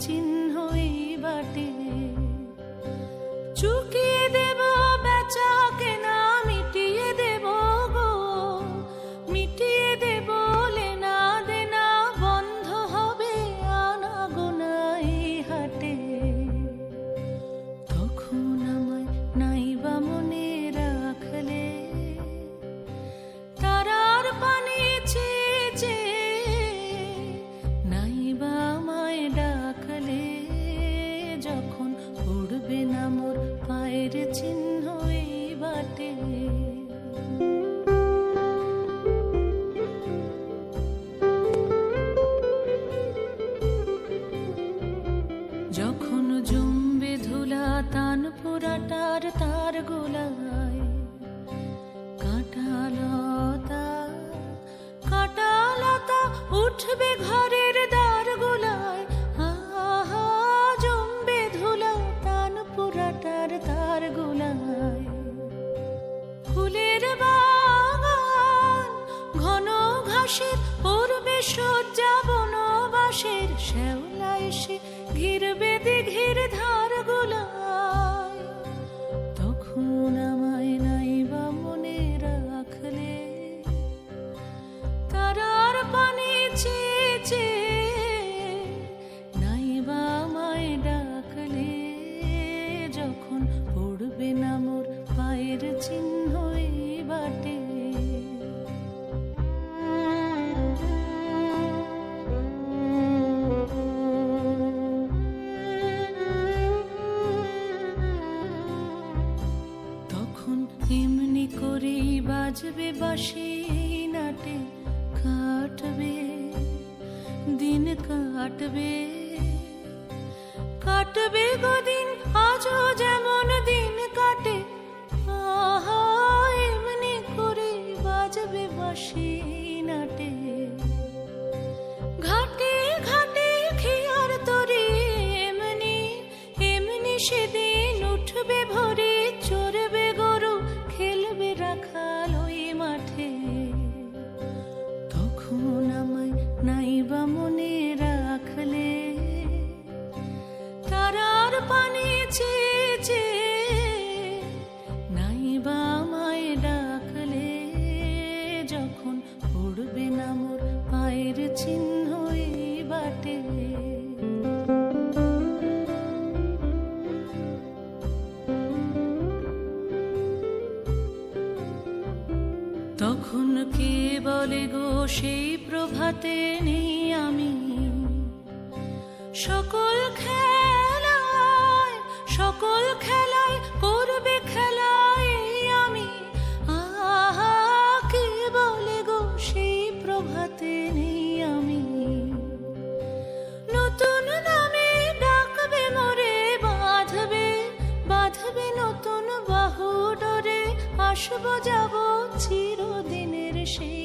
পায়ের তান পোড়াটার তার গোলায় উঠবে ঘরের দ্বার গোলায়। জমবে ধুলা তান পোড়াটার তার গোলায়। ফুলের বাগান, ঘন ঘাসের পূর্বে সজ্জা বনবাসের, শ্যাওলা এসে ঘিরবে দিঘির ধার করেই বাজবে বাসি নাটে কাটবে দিন কাটবে। কাটবে গদিন আজও চিহ্ন তখন কে বলে গো, সেই প্রভাতে নেই আমি। সকল খেলায় সকল খেলায় করবে খেলায় আমি। আহা, কে বলে গো, সেই প্রভাতে নেই আমি। নতুন নামে ডাকবে মোরে বাঁধবে বাঁধবে নতুন বাহু ডরে আসব যাব চিরদিনের সেই